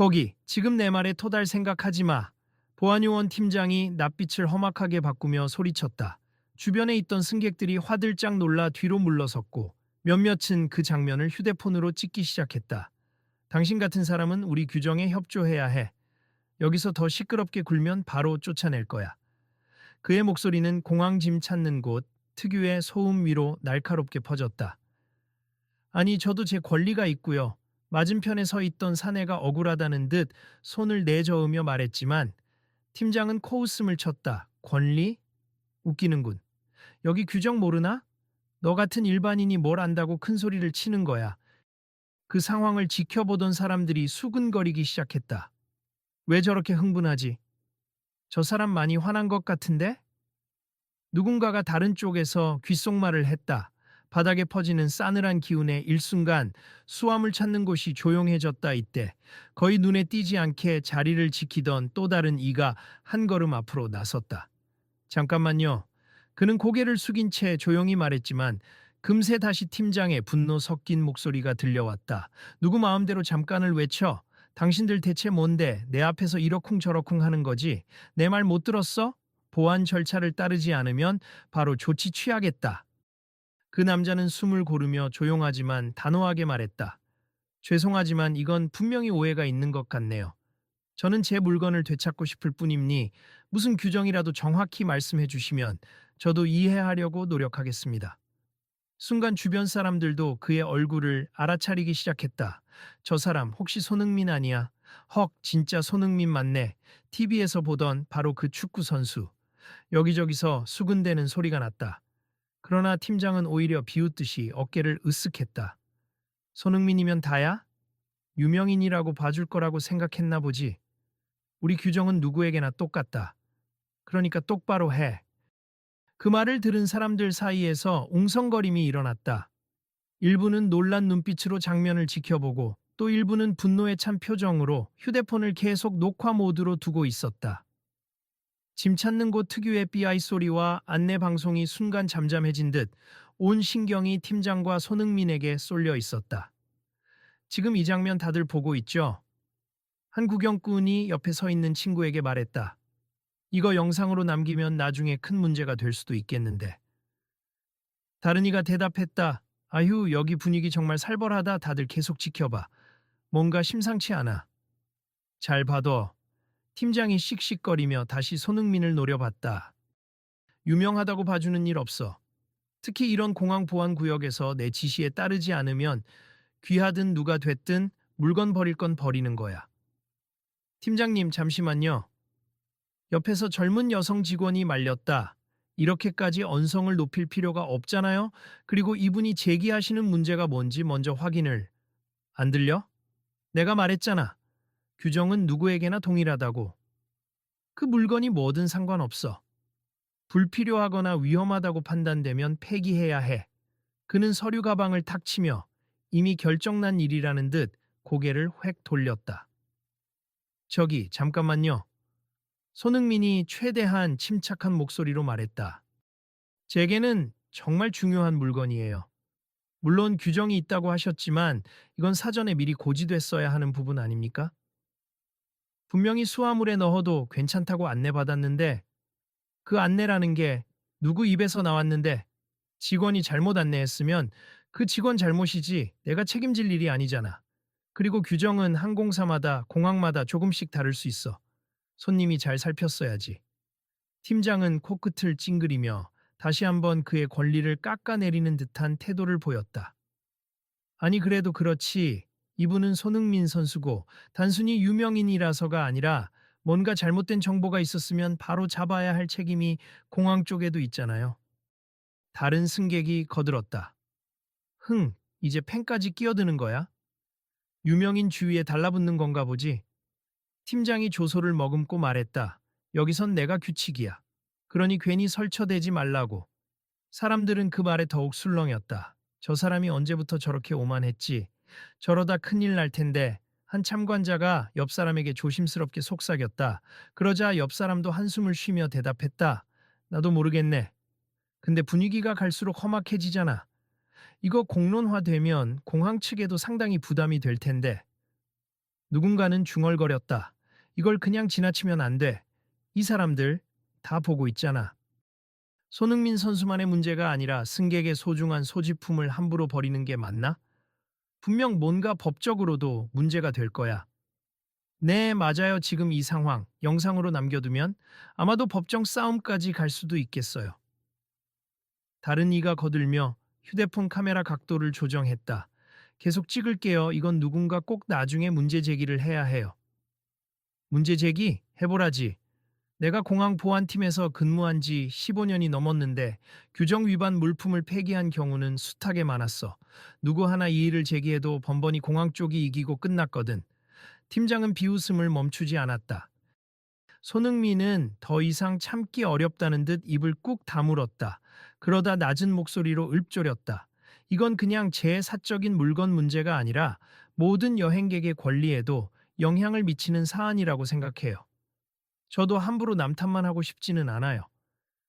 거기 지금 내 말에 토달 생각하지 마. 보안요원 팀장이 낯빛을 험악하게 바꾸며 소리쳤다. 주변에 있던 승객들이 화들짝 놀라 뒤로 물러섰고 몇몇은 그 장면을 휴대폰으로 찍기 시작했다. 당신 같은 사람은 우리 규정에 협조해야 해. 여기서 더 시끄럽게 굴면 바로 쫓아낼 거야. 그의 목소리는 공항 짐 찾는 곳 특유의 소음 위로 날카롭게 퍼졌다. 아니, 저도 제 권리가 있고요. 맞은편에 서 있던 사내가 억울하다는 듯 손을 내저으며 말했지만 팀장은 코웃음을 쳤다. 권리? 웃기는군. 여기 규정 모르나? 너 같은 일반인이 뭘 안다고 큰 소리를 치는 거야. 그 상황을 지켜보던 사람들이 수근거리기 시작했다. 왜 저렇게 흥분하지? 저 사람 많이 화난 것 같은데? 누군가가 다른 쪽에서 귓속말을 했다. 바닥에 퍼지는 싸늘한 기운에 일순간 수암을 찾는 곳이 조용해졌다 이때 거의 눈에 띄지 않게 자리를 지키던 또 다른 이가 한 걸음 앞으로 나섰다. 잠깐만요. 그는 고개를 숙인 채 조용히 말했지만 금세 다시 팀장의 분노 섞인 목소리가 들려왔다. 누구 마음대로 잠깐을 외쳐. 당신들 대체 뭔데 내 앞에서 이러쿵저러쿵 하는 거지? 내 말 못 들었어? 보안 절차를 따르지 않으면 바로 조치 취하겠다. 그 남자는 숨을 고르며 조용하지만 단호하게 말했다. 죄송하지만 이건 분명히 오해가 있는 것 같네요. 저는 제 물건을 되찾고 싶을 뿐이니 무슨 규정이라도 정확히 말씀해 주시면 저도 이해하려고 노력하겠습니다. 순간 주변 사람들도 그의 얼굴을 알아차리기 시작했다. 저 사람 혹시 손흥민 아니야? 헉, 진짜 손흥민 맞네. TV에서 보던 바로 그 축구 선수. 여기저기서 수근대는 소리가 났다. 그러나 팀장은 오히려 비웃듯이 어깨를 으쓱했다. 손흥민이면 다야? 유명인이라고 봐줄 거라고 생각했나 보지. 우리 규정은 누구에게나 똑같다. 그러니까 똑바로 해. 그 말을 들은 사람들 사이에서 웅성거림이 일어났다. 일부는 놀란 눈빛으로 장면을 지켜보고 또 일부는 분노에 찬 표정으로 휴대폰을 계속 녹화 모드로 두고 있었다. 짐 찾는 곳 특유의 삐아이 소리와 안내 방송이 순간 잠잠해진 듯 온 신경이 팀장과 손흥민에게 쏠려 있었다. 지금 이 장면 다들 보고 있죠? 한 구경꾼이 옆에 서 있는 친구에게 말했다. 이거 영상으로 남기면 나중에 큰 문제가 될 수도 있겠는데. 다른 이가 대답했다. 아휴, 여기 분위기 정말 살벌하다. 다들 계속 지켜봐. 뭔가 심상치 않아. 잘 봐둬. 팀장이 씩씩거리며 다시 손흥민을 노려봤다. 유명하다고 봐주는 일 없어. 특히 이런 공항 보안 구역에서 내 지시에 따르지 않으면 귀하든 누가 됐든 물건 버릴 건 버리는 거야. 팀장님, 잠시만요. 옆에서 젊은 여성 직원이 말렸다. 이렇게까지 언성을 높일 필요가 없잖아요. 그리고 이분이 제기하시는 문제가 뭔지 먼저 확인을. 안 들려? 내가 말했잖아. 규정은 누구에게나 동일하다고. 그 물건이 뭐든 상관없어. 불필요하거나 위험하다고 판단되면 폐기해야 해. 그는 서류 가방을 탁 치며 이미 결정난 일이라는 듯 고개를 획 돌렸다. 저기, 잠깐만요. 손흥민이 최대한 침착한 목소리로 말했다. 제게는 정말 중요한 물건이에요. 물론 규정이 있다고 하셨지만 이건 사전에 미리 고지됐어야 하는 부분 아닙니까? 분명히 수화물에 넣어도 괜찮다고 안내받았는데 그 안내라는 게 누구 입에서 나왔는데 직원이 잘못 안내했으면 그 직원 잘못이지 내가 책임질 일이 아니잖아. 그리고 규정은 항공사마다 공항마다 조금씩 다를 수 있어. 손님이 잘 살폈어야지. 팀장은 코끝을 찡그리며 다시 한번 그의 권리를 깎아내리는 듯한 태도를 보였다. 아니 그래도 그렇지. 이분은 손흥민 선수고 단순히 유명인이라서가 아니라 뭔가 잘못된 정보가 있었으면 바로 잡아야 할 책임이 공항 쪽에도 있잖아요. 다른 승객이 거들었다. 흥, 이제 팬까지 끼어드는 거야? 유명인 주위에 달라붙는 건가 보지. 팀장이 조소를 머금고 말했다. 여기선 내가 규칙이야. 그러니 괜히 설쳐대지 말라고. 사람들은 그 말에 더욱 술렁였다. 저 사람이 언제부터 저렇게 오만했지. 저러다 큰일 날 텐데 한 참관자가 옆 사람에게 조심스럽게 속삭였다. 그러자 옆 사람도 한숨을 쉬며 대답했다. 나도 모르겠네. 근데 분위기가 갈수록 험악해지잖아. 이거 공론화되면 공항 측에도 상당히 부담이 될 텐데. 누군가는 중얼거렸다. 이걸 그냥 지나치면 안 돼. 이 사람들 다 보고 있잖아. 손흥민 선수만의 문제가 아니라 승객의 소중한 소지품을 함부로 버리는 게 맞나? 분명 뭔가 법적으로도 문제가 될 거야. 네, 맞아요. 지금 이 상황 영상으로 남겨두면 아마도 법정 싸움까지 갈 수도 있겠어요. 다른 이가 거들며 휴대폰 카메라 각도를 조정했다. 계속 찍을게요. 이건 누군가 꼭 나중에 문제 제기를 해야 해요. 문제 제기? 해보라지. 내가 공항 보안팀에서 근무한 지 15년이 넘었는데 규정 위반 물품을 폐기한 경우는 숱하게 많았어. 누구 하나 이의를 제기해도 번번이 공항 쪽이 이기고 끝났거든. 팀장은 비웃음을 멈추지 않았다. 손흥민은 더 이상 참기 어렵다는 듯 입을 꾹 다물었다. 그러다 낮은 목소리로 읊조렸다. 이건 그냥 제 사적인 물건 문제가 아니라 모든 여행객의 권리에도 영향을 미치는 사안이라고 생각해요. 저도 함부로 남 탓만 하고 싶지는 않아요.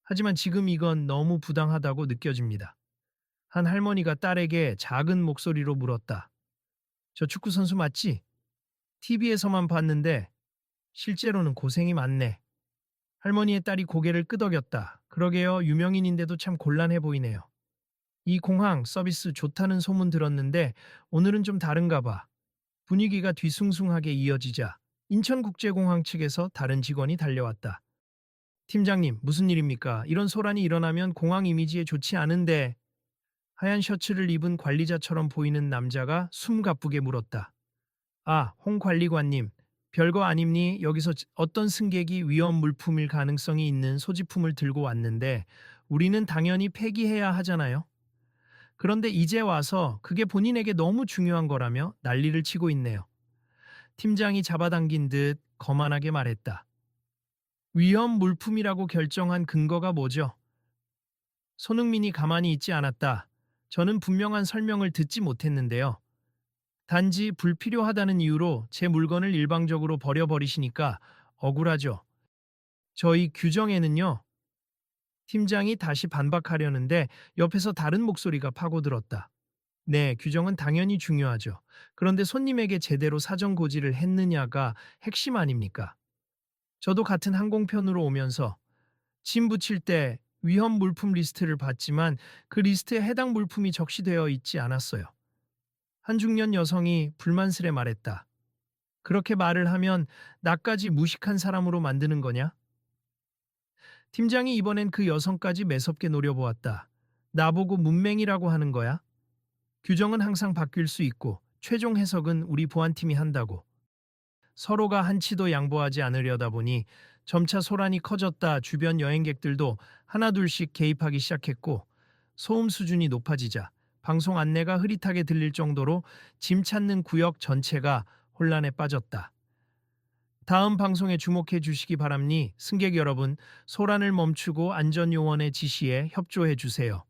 하지만 지금 이건 너무 부당하다고 느껴집니다. 한 할머니가 딸에게 작은 목소리로 물었다. 저 축구 선수 맞지? TV에서만 봤는데 실제로는 고생이 많네. 할머니의 딸이 고개를 끄덕였다. 그러게요. 유명인인데도 참 곤란해 보이네요. 이 공항 서비스 좋다는 소문 들었는데 오늘은 좀 다른가 봐. 분위기가 뒤숭숭하게 이어지자 인천국제공항 측에서 다른 직원이 달려왔다. 팀장님, 무슨 일입니까? 이런 소란이 일어나면 공항 이미지에 좋지 않은데 하얀 셔츠를 입은 관리자처럼 보이는 남자가 숨가쁘게 물었다. 아, 홍 관리관님, 별거 아닙니? 여기서 어떤 승객이 위험 물품일 가능성이 있는 소지품을 들고 왔는데 우리는 당연히 폐기해야 하잖아요. 그런데 이제 와서 그게 본인에게 너무 중요한 거라며 난리를 치고 있네요. 팀장이 잡아당긴 듯 거만하게 말했다. 위험 물품이라고 결정한 근거가 뭐죠? 손흥민이 가만히 있지 않았다. 저는 분명한 설명을 듣지 못했는데요. 단지 불필요하다는 이유로 제 물건을 일방적으로 버려버리시니까 억울하죠. 저희 규정에는요. 팀장이 다시 반박하려는데 옆에서 다른 목소리가 파고들었다. 네, 규정은 당연히 중요하죠. 그런데 손님에게 제대로 사전 고지를 했느냐가 핵심 아닙니까? 저도 같은 항공편으로 오면서 짐 붙일 때 위험 물품 리스트를 봤지만 그 리스트에 해당 물품이 적시되어 있지 않았어요. 한 중년 여성이 불만스레 말했다. 그렇게 말을 하면 나까지 무식한 사람으로 만드는 거냐? 팀장이 이번엔 그 여성까지 매섭게 노려보았다. 나보고 문맹이라고 하는 거야? 규정은 항상 바뀔 수 있고 최종 해석은 우리 보안팀이 한다고. 서로가 한치도 양보하지 않으려다 보니 점차 소란이 커졌다 주변 여행객들도 하나둘씩 개입하기 시작했고 소음 수준이 높아지자 방송 안내가 흐릿하게 들릴 정도로 짐 찾는 구역 전체가 혼란에 빠졌다. 다음 방송에 주목해 주시기 바랍니 승객 여러분 소란을 멈추고 안전요원의 지시에 협조해 주세요.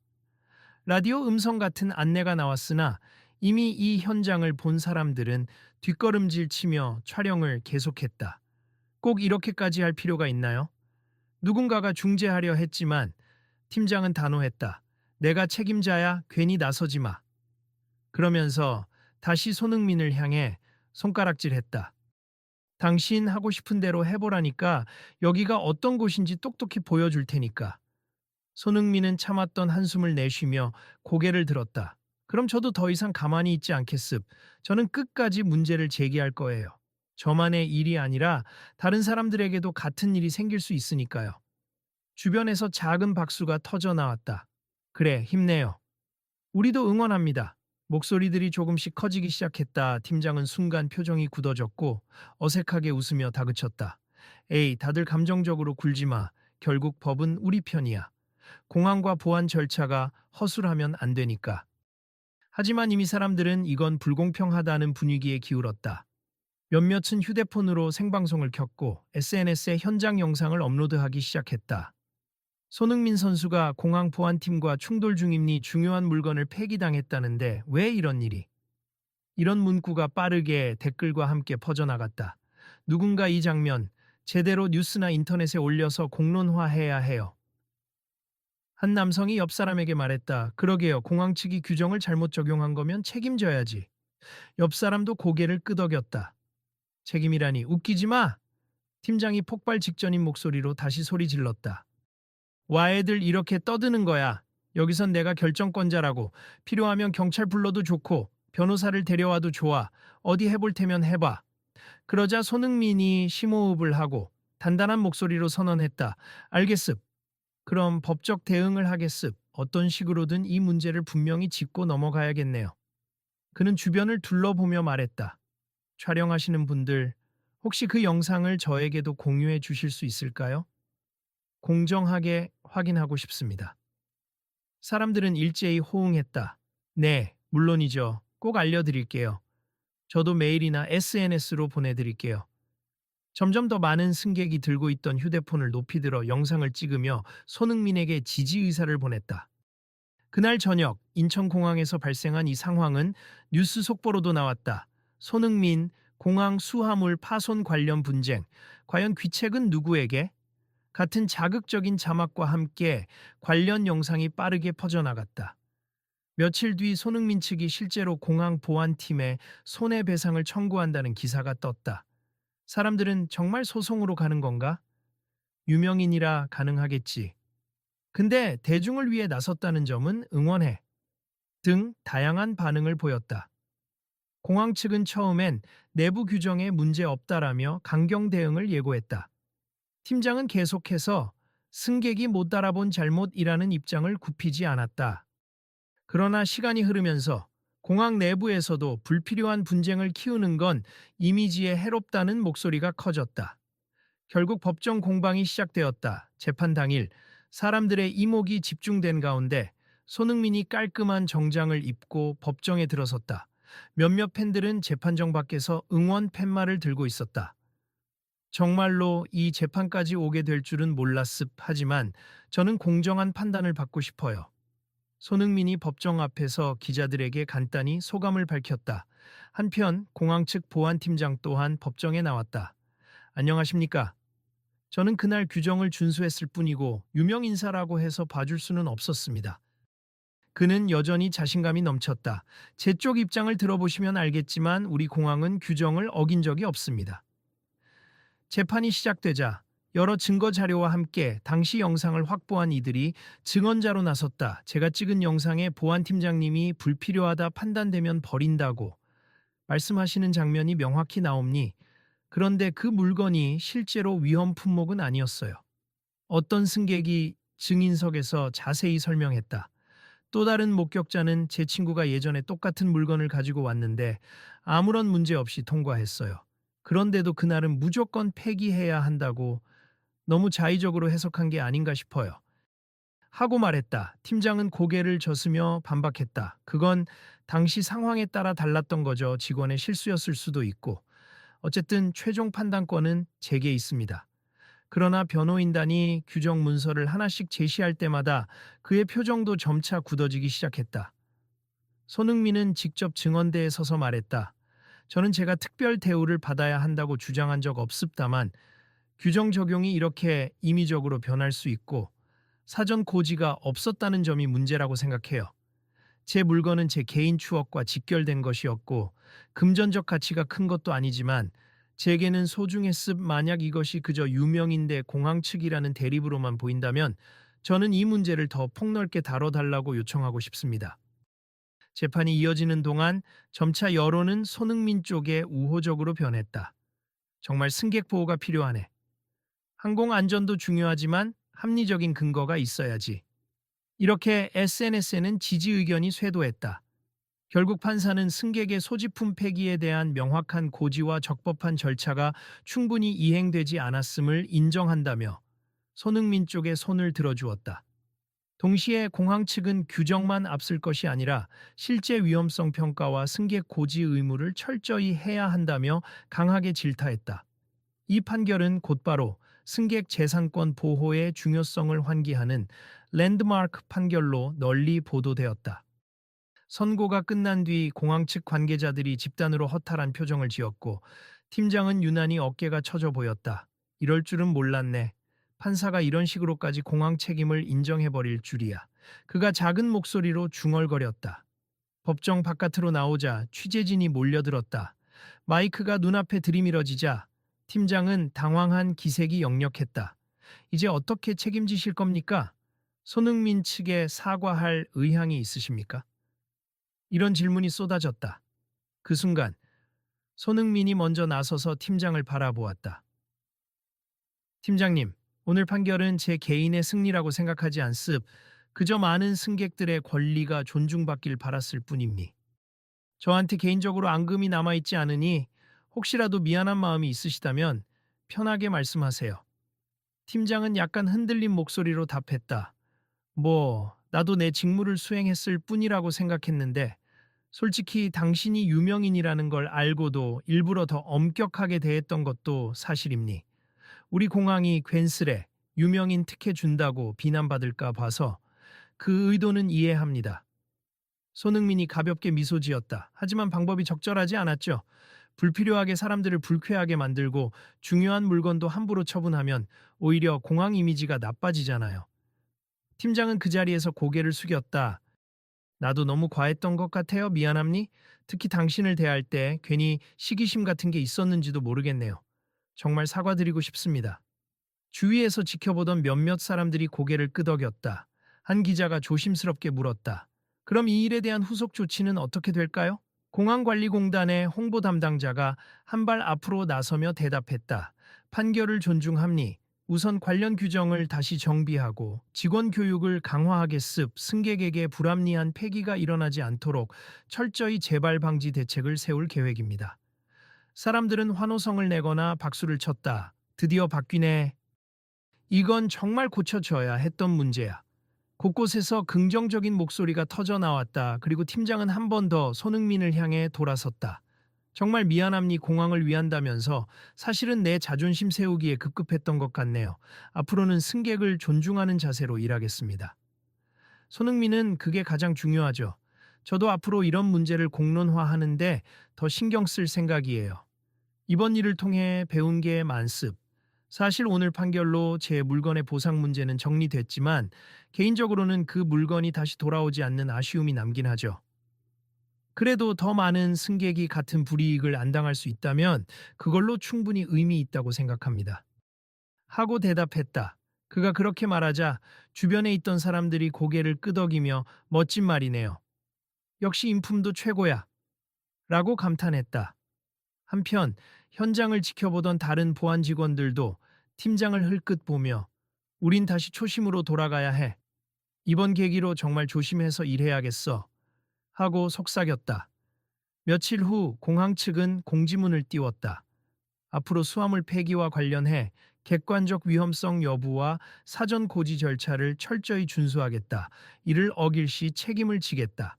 라디오 음성 같은 안내가 나왔으나 이미 이 현장을 본 사람들은 뒷걸음질 치며 촬영을 계속했다. 꼭 이렇게까지 할 필요가 있나요? 누군가가 중재하려 했지만 팀장은 단호했다. 내가 책임자야 괜히 나서지 마. 그러면서 다시 손흥민을 향해 손가락질했다. 당신 하고 싶은 대로 해보라니까 여기가 어떤 곳인지 똑똑히 보여줄 테니까. 손흥민은 참았던 한숨을 내쉬며 고개를 들었다. 그럼 저도 더 이상 가만히 있지 않겠습. 저는 끝까지 문제를 제기할 거예요. 저만의 일이 아니라 다른 사람들에게도 같은 일이 생길 수 있으니까요. 주변에서 작은 박수가 터져 나왔다. 그래, 힘내요. 우리도 응원합니다. 목소리들이 조금씩 커지기 시작했다. 팀장은 순간 표정이 굳어졌고 어색하게 웃으며 다그쳤다. 에이, 다들 감정적으로 굴지 마. 결국 법은 우리 편이야. 공항과 보안 절차가 허술하면 안 되니까. 하지만 이미 사람들은 이건 불공평하다는 분위기에 기울었다. 몇몇은 휴대폰으로 생방송을 켰고 SNS에 현장 영상을 업로드하기 시작했다. 손흥민 선수가 공항 보안팀과 충돌 중임니 중요한 물건을 폐기당했다는데 왜 이런 일이? 이런 문구가 빠르게 댓글과 함께 퍼져나갔다. 누군가 이 장면 제대로 뉴스나 인터넷에 올려서 공론화해야 해요. 한 남성이 옆 사람에게 말했다. 그러게요. 공항 측이 규정을 잘못 적용한 거면 책임져야지. 옆 사람도 고개를 끄덕였다. 책임이라니 웃기지 마. 팀장이 폭발 직전인 목소리로 다시 소리 질렀다. 와 애들 이렇게 떠드는 거야. 여기선 내가 결정권자라고. 필요하면 경찰 불러도 좋고 변호사를 데려와도 좋아. 어디 해볼 테면 해봐. 그러자 손흥민이 심호흡을 하고 단단한 목소리로 선언했다. 알겠습. 그럼 법적 대응을 하겠습. 어떤 식으로든 이 문제를 분명히 짚고 넘어가야겠네요. 그는 주변을 둘러보며 말했다. 촬영하시는 분들, 혹시 그 영상을 저에게도 공유해 주실 수 있을까요? 공정하게 확인하고 싶습니다. 사람들은 일제히 호응했다. 네, 물론이죠. 꼭 알려드릴게요. 저도 메일이나 SNS로 보내드릴게요. 점점 더 많은 승객이 들고 있던 휴대폰을 높이 들어 영상을 찍으며 손흥민에게 지지 의사를 보냈다. 그날 저녁 인천공항에서 발생한 이 상황은 뉴스 속보로도 나왔다. 손흥민 공항 수화물 파손 관련 분쟁. 과연 귀책은 누구에게? 같은 자극적인 자막과 함께 관련 영상이 빠르게 퍼져나갔다. 며칠 뒤 손흥민 측이 실제로 공항 보안팀에 손해배상을 청구한다는 기사가 떴다. 사람들은 정말 소송으로 가는 건가? 유명인이라 가능하겠지. 근데 대중을 위해 나섰다는 점은 응원해. 등 다양한 반응을 보였다. 공항 측은 처음엔 내부 규정에 문제 없다라며 강경 대응을 예고했다. 팀장은 계속해서 승객이 못 알아본 잘못이라는 입장을 굽히지 않았다. 그러나 시간이 흐르면서 공항 내부에서도 불필요한 분쟁을 키우는 건 이미지에 해롭다는 목소리가 커졌다. 결국 법정 공방이 시작되었다. 재판 당일 사람들의 이목이 집중된 가운데 손흥민이 깔끔한 정장을 입고 법정에 들어섰다. 몇몇 팬들은 재판정 밖에서 응원 팻말을 들고 있었다. 정말로 이 재판까지 오게 될 줄은 몰랐습 하지만 저는 공정한 판단을 받고 싶어요. 손흥민이 법정 앞에서 기자들에게 간단히 소감을 밝혔다. 한편 공항 측 보안팀장 또한 법정에 나왔다. 안녕하십니까? 저는 그날 규정을 준수했을 뿐이고 유명 인사라고 해서 봐줄 수는 없었습니다. 그는 여전히 자신감이 넘쳤다. 제 쪽 입장을 들어보시면 알겠지만 우리 공항은 규정을 어긴 적이 없습니다. 재판이 시작되자 여러 증거 자료와 함께 당시 영상을 확보한 이들이 증언자로 나섰다. 제가 찍은 영상에 보안팀장님이 불필요하다 판단되면 버린다고 말씀하시는 장면이 명확히 나옵니. 그런데 그 물건이 실제로 위험 품목은 아니었어요. 어떤 승객이 증인석에서 자세히 설명했다. 또 다른 목격자는 제 친구가 예전에 똑같은 물건을 가지고 왔는데 아무런 문제 없이 통과했어요. 그런데도 그날은 무조건 폐기해야 한다고 너무 자의적으로 해석한 게 아닌가 싶어요. 하고 말했다. 팀장은 고개를 젓으며 반박했다. 그건 당시 상황에 따라 달랐던 거죠. 직원의 실수였을 수도 있고. 어쨌든 최종 판단권은 제게 있습니다. 그러나 변호인단이 규정 문서를 하나씩 제시할 때마다 그의 표정도 점차 굳어지기 시작했다. 손흥민은 직접 증언대에 서서 말했다. 저는 제가 특별 대우를 받아야 한다고 주장한 적 없습다만 규정 적용이 이렇게 임의적으로 변할 수 있고 사전 고지가 없었다는 점이 문제라고 생각해요. 제 물건은 제 개인 추억과 직결된 것이었고 금전적 가치가 큰 것도 아니지만 제게는 소중했습 만약 이것이 그저 유명인대 공항 측이라는 대립으로만 보인다면 저는 이 문제를 더 폭넓게 다뤄달라고 요청하고 싶습니다. 재판이 이어지는 동안 점차 여론은 손흥민 쪽에 우호적으로 변했다. 정말 승객 보호가 필요하네. 항공 안전도 중요하지만 합리적인 근거가 있어야지. 이렇게 SNS에는 지지 의견이 쇄도했다. 결국 판사는 승객의 소지품 폐기에 대한 명확한 고지와 적법한 절차가 충분히 이행되지 않았음을 인정한다며 손흥민 쪽에 손을 들어주었다. 동시에 공항 측은 규정만 앞설 것이 아니라 실제 위험성 평가와 승객 고지 의무를 철저히 해야 한다며 강하게 질타했다. 이 판결은 곧바로 승객 재산권 보호의 중요성을 환기하는 랜드마크 판결로 널리 보도되었다. 선고가 끝난 뒤 공항 측 관계자들이 집단으로 허탈한 표정을 지었고 팀장은 유난히 어깨가 처져 보였다. 이럴 줄은 몰랐네. 판사가 이런 식으로까지 공항 책임을 인정해버릴 줄이야. 그가 작은 목소리로 중얼거렸다. 법정 바깥으로 나오자 취재진이 몰려들었다. 마이크가 눈앞에 들이밀어지자 팀장은 당황한 기색이 역력했다. 이제 어떻게 책임지실 겁니까? 손흥민 측에 사과할 의향이 있으십니까? 이런 질문이 쏟아졌다. 그 순간 손흥민이 먼저 나서서 팀장을 바라보았다. 팀장님, 오늘 판결은 제 개인의 승리라고 생각하지 않습. 그저 많은 승객들의 권리가 존중받길 바랐을 뿐입니. 저한테 개인적으로 앙금이 남아있지 않으니 혹시라도 미안한 마음이 있으시다면 편하게 말씀하세요. 팀장은 약간 흔들린 목소리로 답했다. 뭐, 나도 내 직무를 수행했을 뿐이라고 생각했는데, 솔직히 당신이 유명인이라는 걸 알고도 일부러 더 엄격하게 대했던 것도 사실입니. 우리 공항이 괜스레 유명인 특혜 준다고 비난받을까 봐서 그 의도는 이해합니다. 손흥민이 가볍게 미소 지었다. 하지만 방법이 적절하지 않았죠. 불필요하게 사람들을 불쾌하게 만들고 중요한 물건도 함부로 처분하면 오히려 공항 이미지가 나빠지잖아요. 팀장은 그 자리에서 고개를 숙였다. 나도 너무 과했던 것 같아요. 미안합니? 특히 당신을 대할 때 괜히 시기심 같은 게 있었는지도 모르겠네요. 정말 사과드리고 싶습니다. 주위에서 지켜보던 몇몇 사람들이 고개를 끄덕였다. 한 기자가 조심스럽게 물었다. 그럼 이 일에 대한 후속 조치는 어떻게 될까요? 공항관리공단의 홍보 담당자가 한 발 앞으로 나서며 대답했다. 판결을 존중합니. 우선 관련 규정을 다시 정비하고 직원 교육을 강화하겠습 승객에게 불합리한 폐기가 일어나지 않도록 철저히 재발 방지 대책을 세울 계획입니다. 사람들은 환호성을 내거나 박수를 쳤다. 드디어 바뀌네. 이건 정말 고쳐져야 했던 문제야. 곳곳에서 긍정적인 목소리가 터져 나왔다. 그리고 팀장은 한 번 더 손흥민을 향해 돌아섰다. 정말 미안함니 공항을 위한다면서 사실은 내 자존심 세우기에 급급했던 것 같네요. 앞으로는 승객을 존중하는 자세로 일하겠습니다. 손흥민은 그게 가장 중요하죠. 저도 앞으로 이런 문제를 공론화하는데 더 신경 쓸 생각이에요. 이번 일을 통해 배운 게 많습. 사실 오늘 판결로 제 물건의 보상 문제는 정리됐지만 개인적으로는 그 물건이 다시 돌아오지 않는 아쉬움이 남긴 하죠. 그래도 더 많은 승객이 같은 불이익을 안 당할 수 있다면 그걸로 충분히 의미 있다고 생각합니다. 하고 대답했다. 그가 그렇게 말하자 주변에 있던 사람들이 고개를 끄덕이며 멋진 말이네요. 역시 인품도 최고야. 라고 감탄했다. 한편 현장을 지켜보던 다른 보안 직원들도 팀장을 흘끗 보며 우린 다시 초심으로 돌아가야 해. 이번 계기로 정말 조심해서 일해야겠어. 하고 속삭였다. 며칠 후 공항 측은 공지문을 띄웠다. 앞으로 수화물 폐기와 관련해 객관적 위험성 여부와 사전 고지 절차를 철저히 준수하겠다. 이를 어길 시 책임을 지겠다.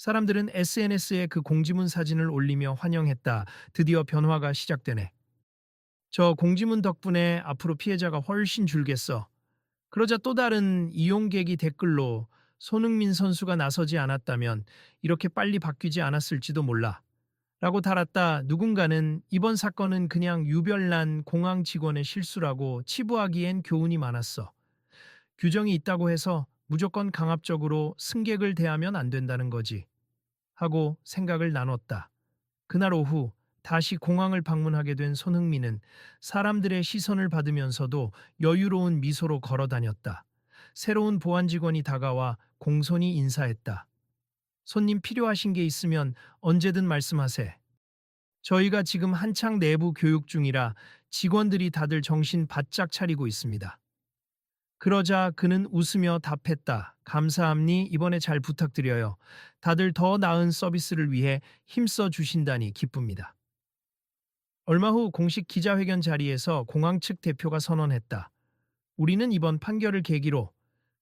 사람들은 SNS에 그 공지문 사진을 올리며 환영했다. 드디어 변화가 시작되네. 저 공지문 덕분에 앞으로 피해자가 훨씬 줄겠어. 그러자 또 다른 이용객이 댓글로 손흥민 선수가 나서지 않았다면 이렇게 빨리 바뀌지 않았을지도 몰라. 라고 달았다. 누군가는 이번 사건은 그냥 유별난 공항 직원의 실수라고 치부하기엔 교훈이 많았어. 규정이 있다고 해서 무조건 강압적으로 승객을 대하면 안 된다는 거지. 하고 생각을 나눴다. 그날 오후 다시 공항을 방문하게 된 손흥민은 사람들의 시선을 받으면서도 여유로운 미소로 걸어 다녔다. 새로운 보안 직원이 다가와 공손히 인사했다. 손님 필요하신 게 있으면 언제든 말씀하세. 저희가 지금 한창 내부 교육 중이라 직원들이 다들 정신 바짝 차리고 있습니다. 그러자 그는 웃으며 답했다. 감사합니 이번에 잘 부탁드려요. 다들 더 나은 서비스를 위해 힘써 주신다니 기쁩니다. 얼마 후 공식 기자회견 자리에서 공항 측 대표가 선언했다. 우리는 이번 판결을 계기로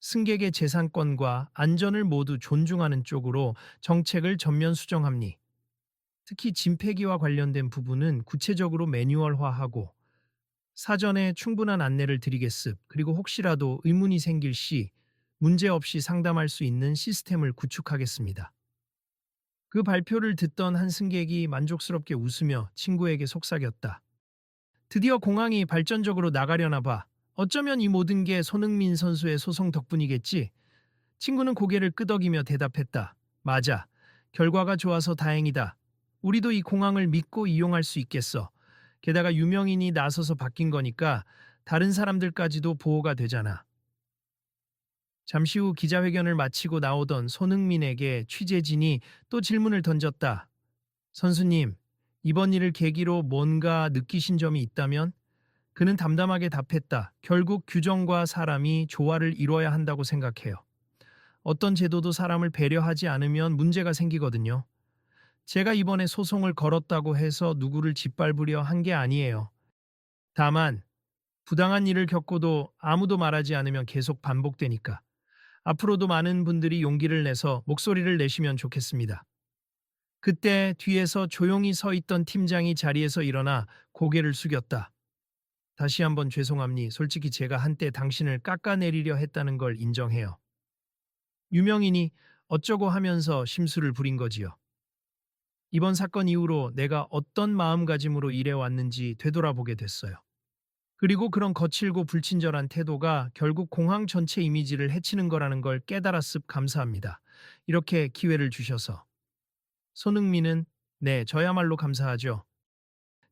승객의 재산권과 안전을 모두 존중하는 쪽으로 정책을 전면 수정합니. 특히 짐 폐기와 관련된 부분은 구체적으로 매뉴얼화하고 사전에 충분한 안내를 드리겠습. 그리고 혹시라도 의문이 생길 시 문제없이 상담할 수 있는 시스템을 구축하겠습니다. 그 발표를 듣던 한 승객이 만족스럽게 웃으며 친구에게 속삭였다. 드디어 공항이 발전적으로 나가려나 봐. 어쩌면 이 모든 게 손흥민 선수의 소송 덕분이겠지? 친구는 고개를 끄덕이며 대답했다. 맞아. 결과가 좋아서 다행이다. 우리도 이 공항을 믿고 이용할 수 있겠어. 게다가 유명인이 나서서 바뀐 거니까 다른 사람들까지도 보호가 되잖아. 잠시 후 기자회견을 마치고 나오던 손흥민에게 취재진이 또 질문을 던졌다. 선수님, 이번 일을 계기로 뭔가 느끼신 점이 있다면? 그는 담담하게 답했다. 결국 규정과 사람이 조화를 이뤄야 한다고 생각해요. 어떤 제도도 사람을 배려하지 않으면 문제가 생기거든요. 제가 이번에 소송을 걸었다고 해서 누구를 짓밟으려 한 게 아니에요. 다만, 부당한 일을 겪고도 아무도 말하지 않으면 계속 반복되니까. 앞으로도 많은 분들이 용기를 내서 목소리를 내시면 좋겠습니다. 그때 뒤에서 조용히 서 있던 팀장이 자리에서 일어나 고개를 숙였다. 다시 한번 죄송합니. 솔직히 제가 한때 당신을 깎아내리려 했다는 걸 인정해요. 유명인이 어쩌고 하면서 심술을 부린 거지요. 이번 사건 이후로 내가 어떤 마음가짐으로 일해왔는지 되돌아보게 됐어요. 그리고 그런 거칠고 불친절한 태도가 결국 공항 전체 이미지를 해치는 거라는 걸 깨달았습 감사합니다. 이렇게 기회를 주셔서. 손흥민은 네, 저야말로 감사하죠.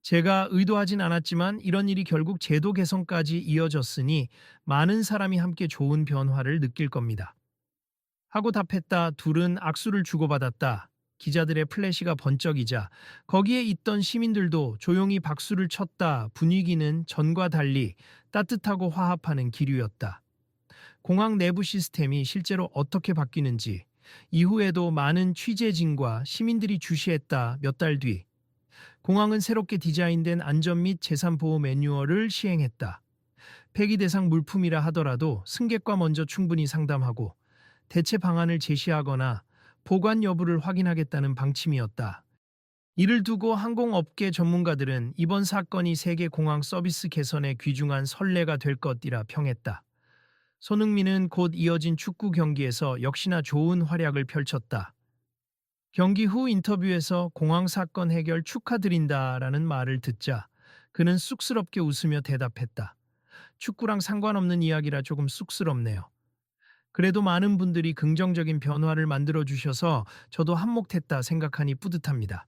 제가 의도하진 않았지만 이런 일이 결국 제도 개선까지 이어졌으니 많은 사람이 함께 좋은 변화를 느낄 겁니다. 하고 답했다. 둘은 악수를 주고받았다. 기자들의 플래시가 번쩍이자 거기에 있던 시민들도 조용히 박수를 쳤다. 분위기는 전과 달리 따뜻하고 화합하는 기류였다. 공항 내부 시스템이 실제로 어떻게 바뀌는지 이후에도 많은 취재진과 시민들이 주시했다. 몇 달 뒤. 공항은 새롭게 디자인된 안전 및 재산 보호 매뉴얼을 시행했다. 폐기 대상 물품이라 하더라도 승객과 먼저 충분히 상담하고 대체 방안을 제시하거나 보관 여부를 확인하겠다는 방침이었다. 이를 두고 항공업계 전문가들은 이번 사건이 세계 공항 서비스 개선에 귀중한 선례가 될 것이라 평했다. 손흥민은 곧 이어진 축구 경기에서 역시나 좋은 활약을 펼쳤다. 경기 후 인터뷰에서 공항 사건 해결 축하드린다라는 말을 듣자 그는 쑥스럽게 웃으며 대답했다. 축구랑 상관없는 이야기라 조금 쑥스럽네요. 그래도 많은 분들이 긍정적인 변화를 만들어 주셔서 저도 한몫했다 생각하니 뿌듯합니다.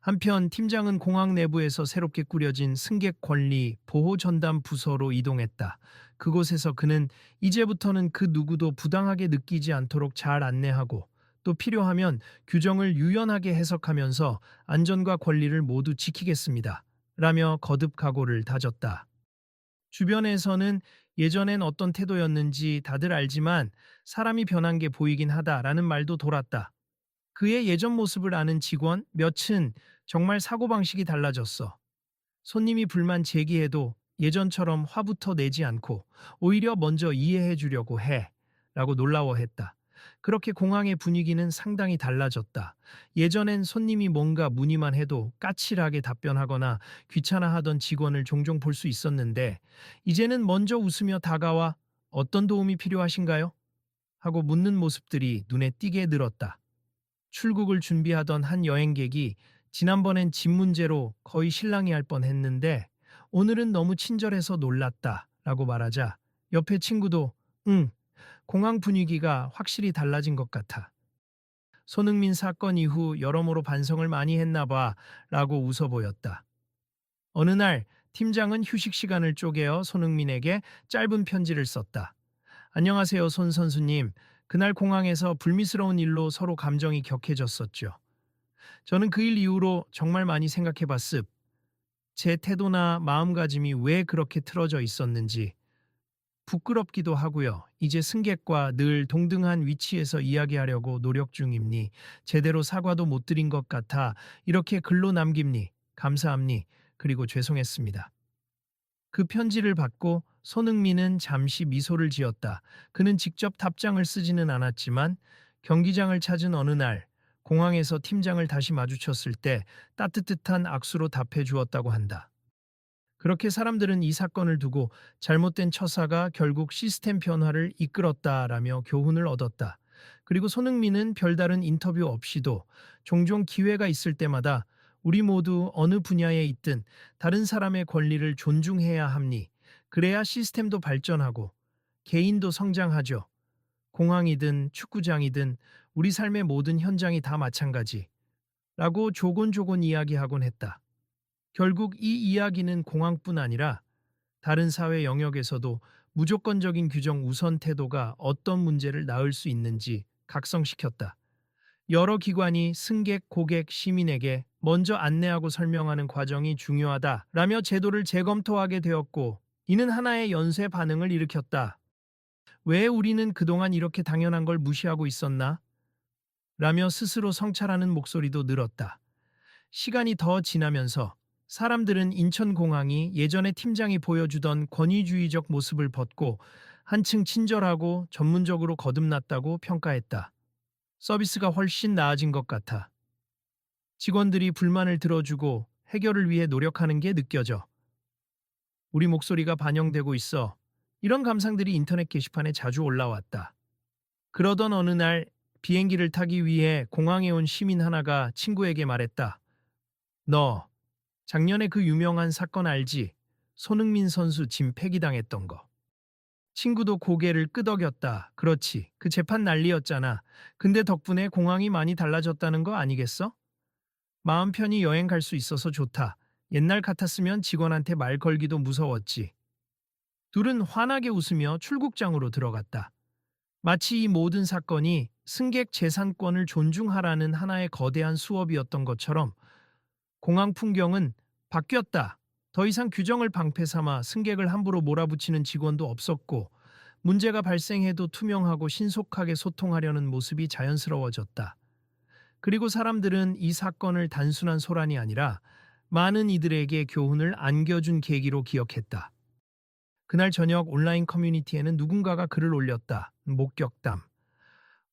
한편 팀장은 공항 내부에서 새롭게 꾸려진 승객 권리 보호 전담 부서로 이동했다. 그곳에서 그는 이제부터는 그 누구도 부당하게 느끼지 않도록 잘 안내하고 또 필요하면 규정을 유연하게 해석하면서 안전과 권리를 모두 지키겠습니다. 라며 거듭 각오를 다졌다. 주변에서는 예전엔 어떤 태도였는지 다들 알지만 사람이 변한 게 보이긴 하다라는 말도 돌았다. 그의 예전 모습을 아는 직원 몇은 정말 사고방식이 달라졌어. 손님이 불만 제기해도 예전처럼 화부터 내지 않고 오히려 먼저 이해해 주려고 해. 라고 놀라워했다. 그렇게 공항의 분위기는 상당히 달라졌다. 예전엔 손님이 뭔가 문의만 해도 까칠하게 답변하거나 귀찮아하던 직원을 종종 볼 수 있었는데 이제는 먼저 웃으며 다가와 어떤 도움이 필요하신가요? 하고 묻는 모습들이 눈에 띄게 늘었다. 출국을 준비하던 한 여행객이 지난번엔 집 문제로 거의 실랑이 할 뻔했는데 오늘은 너무 친절해서 놀랐다 라고 말하자 옆에 친구도 응 공항 분위기가 확실히 달라진 것 같아. 손흥민 사건 이후 여러모로 반성을 많이 했나 봐 라고 웃어 보였다. 어느 날 팀장은 휴식 시간을 쪼개어 손흥민에게 짧은 편지를 썼다. 안녕하세요 손 선수님. 그날 공항에서 불미스러운 일로 서로 감정이 격해졌었죠. 저는 그 일 이후로 정말 많이 생각해 봤습. 제 태도나 마음가짐이 왜 그렇게 틀어져 있었는지 부끄럽기도 하고요. 이제 승객과 늘 동등한 위치에서 이야기하려고 노력 중입니. 제대로 사과도 못 드린 것 같아 이렇게 글로 남깁니. 감사합니. 그리고 죄송했습니다. 그 편지를 받고 손흥민은 잠시 미소를 지었다. 그는 직접 답장을 쓰지는 않았지만 경기장을 찾은 어느 날 공항에서 팀장을 다시 마주쳤을 때 따뜻한 악수로 답해 주었다고 한다. 그렇게 사람들은 이 사건을 두고 잘못된 처사가 결국 시스템 변화를 이끌었다라며 교훈을 얻었다. 그리고 손흥민은 별다른 인터뷰 없이도 종종 기회가 있을 때마다 우리 모두 어느 분야에 있든 다른 사람의 권리를 존중해야 합니. 그래야 시스템도 발전하고 개인도 성장하죠. 공항이든 축구장이든 우리 삶의 모든 현장이 다 마찬가지. 라고 조곤조곤 이야기하곤 했다. 결국 이 이야기는 공항뿐 아니라 다른 사회 영역에서도 무조건적인 규정 우선 태도가 어떤 문제를 낳을 수 있는지 각성시켰다. 여러 기관이 승객, 고객, 시민에게 먼저 안내하고 설명하는 과정이 중요하다 라며 제도를 재검토하게 되었고 이는 하나의 연쇄 반응을 일으켰다. 왜 우리는 그동안 이렇게 당연한 걸 무시하고 있었나? 라며 스스로 성찰하는 목소리도 늘었다. 시간이 더 지나면서 사람들은 인천공항이 예전에 팀장이 보여주던 권위주의적 모습을 벗고 한층 친절하고 전문적으로 거듭났다고 평가했다. 서비스가 훨씬 나아진 것 같아. 직원들이 불만을 들어주고 해결을 위해 노력하는 게 느껴져. 우리 목소리가 반영되고 있어. 이런 감상들이 인터넷 게시판에 자주 올라왔다. 그러던 어느 날 비행기를 타기 위해 공항에 온 시민 하나가 친구에게 말했다. 너, 작년에 그 유명한 사건 알지? 손흥민 선수 짐 폐기당했던 거. 친구도 고개를 끄덕였다. 그렇지. 그 재판 난리였잖아. 근데 덕분에 공항이 많이 달라졌다는 거 아니겠어? 마음 편히 여행 갈 수 있어서 좋다. 옛날 같았으면 직원한테 말 걸기도 무서웠지. 둘은 환하게 웃으며 출국장으로 들어갔다. 마치 이 모든 사건이 승객 재산권을 존중하라는 하나의 거대한 수업이었던 것처럼 공항 풍경은 바뀌었다. 더 이상 규정을 방패 삼아 승객을 함부로 몰아붙이는 직원도 없었고 문제가 발생해도 투명하고 신속하게 소통하려는 모습이 자연스러워졌다. 그리고 사람들은 이 사건을 단순한 소란이 아니라 많은 이들에게 교훈을 안겨준 계기로 기억했다. 그날 저녁 온라인 커뮤니티에는 누군가가 글을 올렸다. 목격담.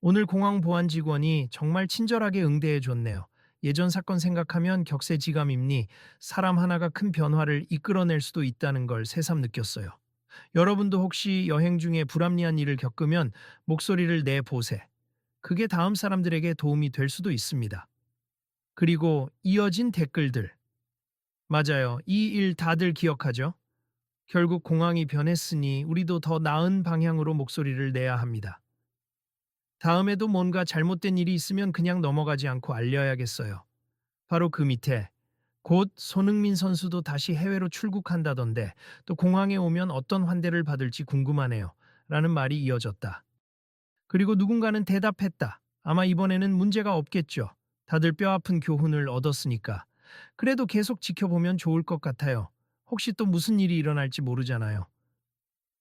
오늘 공항 보안 직원이 정말 친절하게 응대해 줬네요. 예전 사건 생각하면 격세지감입니 사람 하나가 큰 변화를 이끌어낼 수도 있다는 걸 새삼 느꼈어요. 여러분도 혹시 여행 중에 불합리한 일을 겪으면 목소리를 내보세. 그게 다음 사람들에게 도움이 될 수도 있습니다. 그리고 이어진 댓글들. 맞아요. 이 일 다들 기억하죠? 결국 공항이 변했으니 우리도 더 나은 방향으로 목소리를 내야 합니다. 다음에도 뭔가 잘못된 일이 있으면 그냥 넘어가지 않고 알려야겠어요. 바로 그 밑에 곧 손흥민 선수도 다시 해외로 출국한다던데 또 공항에 오면 어떤 환대를 받을지 궁금하네요. 라는 말이 이어졌다. 그리고 누군가는 대답했다. 아마 이번에는 문제가 없겠죠. 다들 뼈아픈 교훈을 얻었으니까. 그래도 계속 지켜보면 좋을 것 같아요. 혹시 또 무슨 일이 일어날지 모르잖아요.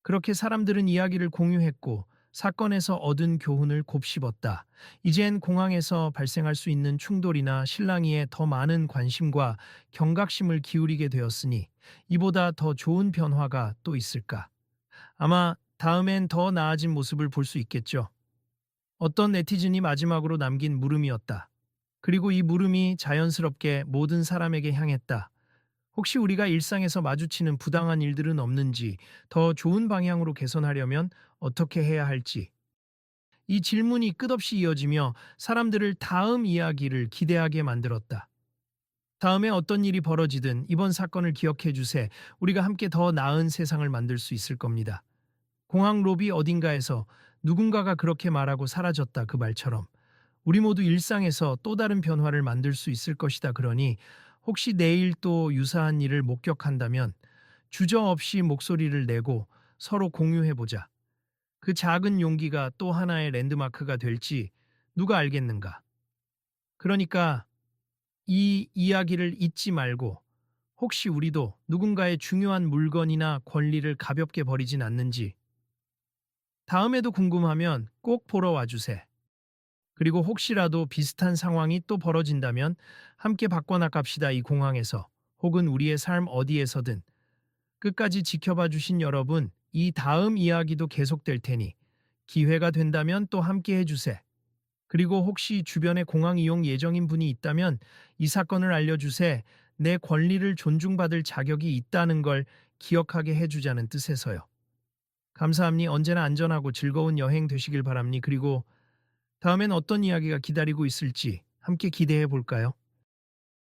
그렇게 사람들은 이야기를 공유했고 사건에서 얻은 교훈을 곱씹었다. 이젠 공항에서 발생할 수 있는 충돌이나 실랑이에 더 많은 관심과 경각심을 기울이게 되었으니 이보다 더 좋은 변화가 또 있을까? 아마 다음엔 더 나아진 모습을 볼 수 있겠죠. 어떤 네티즌이 마지막으로 남긴 물음이었다. 그리고 이 물음이 자연스럽게 모든 사람에게 향했다. 혹시 우리가 일상에서 마주치는 부당한 일들은 없는지, 더 좋은 방향으로 개선하려면 어떻게 해야 할지. 이 질문이 끝없이 이어지며 사람들을 다음 이야기를 기대하게 만들었다. 다음에 어떤 일이 벌어지든 이번 사건을 기억해 주세. 우리가 함께 더 나은 세상을 만들 수 있을 겁니다. 공항 로비 어딘가에서 누군가가 그렇게 말하고 사라졌다 그 말처럼 우리 모두 일상에서 또 다른 변화를 만들 수 있을 것이다 그러니 혹시 내일 또 유사한 일을 목격한다면 주저없이 목소리를 내고 서로 공유해보자. 그 작은 용기가 또 하나의 랜드마크가 될지 누가 알겠는가. 그러니까 이 이야기를 잊지 말고 혹시 우리도 누군가의 중요한 물건이나 권리를 가볍게 버리진 않는지 다음에도 궁금하면 꼭 보러 와주세. 그리고 혹시라도 비슷한 상황이 또 벌어진다면 함께 바꿔나갑시다 이 공항에서 혹은 우리의 삶 어디에서든 끝까지 지켜봐 주신 여러분 이 다음 이야기도 계속될 테니 기회가 된다면 또 함께 해주세. 그리고 혹시 주변에 공항 이용 예정인 분이 있다면 이 사건을 알려주세. 내 권리를 존중받을 자격이 있다는 걸 기억하게 해주자는 뜻에서요. 감사합니 언제나 안전하고 즐거운 여행 되시길 바랍니 그리고 다음엔 어떤 이야기가 기다리고 있을지 함께 기대해 볼까요?